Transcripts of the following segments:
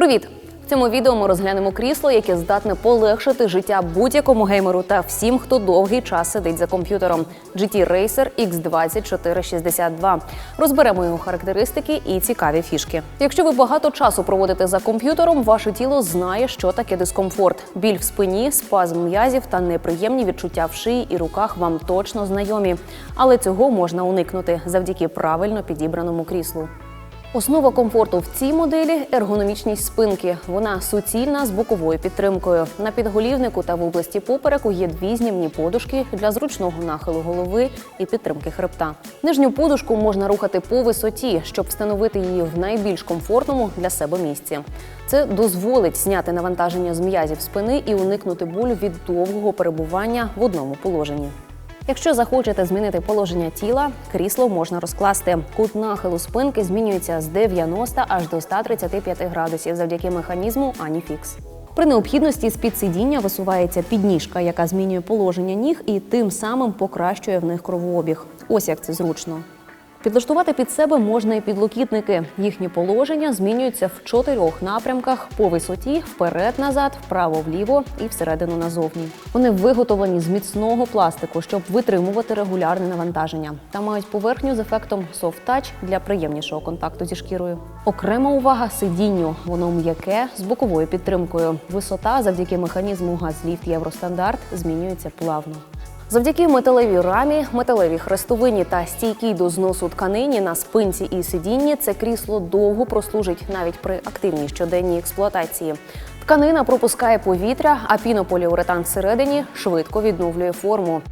Привіт! В цьому відео ми розглянемо крісло, яке здатне полегшити життя будь-якому геймеру та всім, хто довгий час сидить за комп'ютером. GT Racer X2462. Розберемо його характеристики і цікаві фішки. Якщо ви багато часу проводите за комп'ютером, ваше тіло знає, що таке дискомфорт. Біль в спині, спазм м'язів та неприємні відчуття в шиї і руках вам точно знайомі. Але цього можна уникнути завдяки правильно підібраному кріслу. Основа комфорту в цій моделі ергономічність спинки. Вона суцільна з боковою підтримкою. На підголівнику та в області попереку є дві знімні подушки для зручного нахилу голови і підтримки хребта. Нижню подушку можна рухати по висоті, щоб встановити її в найбільш комфортному для себе місці. Це дозволить зняти навантаження з м'язів спини і уникнути болю від довгого перебування в одному положенні. Якщо захочете змінити положення тіла, крісло можна розкласти. Кут нахилу спинки змінюється з 90 аж до 135 градусів завдяки механізму Аніфікс. При необхідності з-під сидіння висувається підніжка, яка змінює положення ніг і тим самим покращує в них кровообіг. Ось як це зручно. Підлаштувати під себе можна і підлокітники. Їхні положення змінюються в чотирьох напрямках по висоті, вперед-назад, вправо-вліво і всередину назовні. Вони виготовлені з міцного пластику, щоб витримувати регулярне навантаження, та мають поверхню з ефектом touch для приємнішого контакту зі шкірою. Окрема увага сидінню. Воно м'яке з боковою підтримкою. Висота завдяки механізму газліфт Євростандарт змінюється плавно. Завдяки металевій рамі, металевій хрестовині та стійкій до зносу тканині на спинці і сидінні це крісло довго прослужить навіть при активній щоденній експлуатації. Тканина пропускає повітря, а пінополіуретан всередині швидко відновлює форму.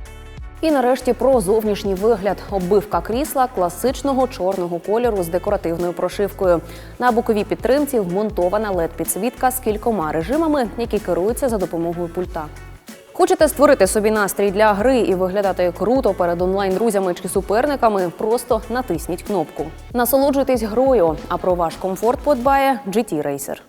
І нарешті про зовнішній вигляд. Оббивка крісла класичного чорного кольору з декоративною прошивкою. На боковій підтримці вмонтована led підсвітка з кількома режимами, які керуються за допомогою пульта. Хочете створити собі настрій для гри і виглядати круто перед онлайн-друзями чи суперниками? Просто натисніть кнопку. Насолоджуйтесь грою, а про ваш комфорт подбає GT Racer.